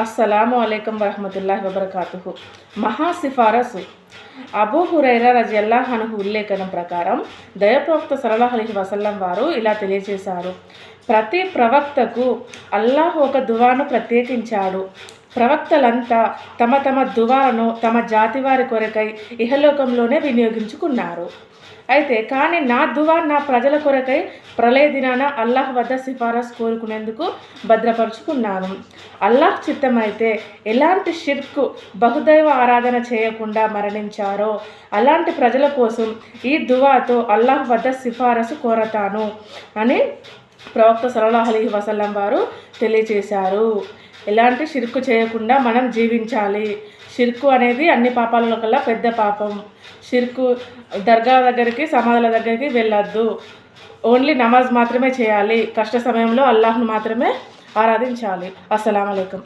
అస్సలాము అలైకం వరహమతుల్లా వబర్కాతు మహా సిఫారసు అబూ హురైరా రజియల్లాహ్ ఉల్లేఖనం ప్రకారం దయప్రోక్త సరళహలి వసల్లం వారు ఇలా తెలియజేశారు ప్రతి ప్రవక్తకు అల్లాహ్ ఒక దువాను ప్రత్యేకించాడు. ప్రవక్తలంతా తమ తమ దువాలను తమ జాతి వారి కొరకై ఇహలోకంలోనే వినియోగించుకున్నారు. అయితే కానీ నా దువా నా ప్రజల కొరకై ప్రళయ దినాన అల్లాహ్ వద్ద సిఫారసు కోరుకునేందుకు భద్రపరుచుకున్నాను. అల్లాహ్ చిత్తమైతే ఎలాంటి షిర్కు బహుదైవ ఆరాధన చేయకుండా మరణించారో అలాంటి ప్రజల కోసం ఈ దువాతో అల్లాహ్ వద్ద సిఫారసు కోరతాను అని ప్రవక్త సలల్లాహు అలీ వసల్లం వారు తెలియజేశారు. ఎలాంటి షిర్కు చేయకుండా మనం జీవించాలి. షిర్కు అనేది అన్ని పాపాలలో కల్లా పెద్ద పాపం. షిర్కు దర్గా దగ్గరికి సమాధుల దగ్గరికి వెళ్ళొద్దు. ఓన్లీ నమాజ్ మాత్రమే చేయాలి. కష్ట సమయంలో అల్లాహ్ను మాత్రమే ఆరాధించాలి. అస్సలం అయికం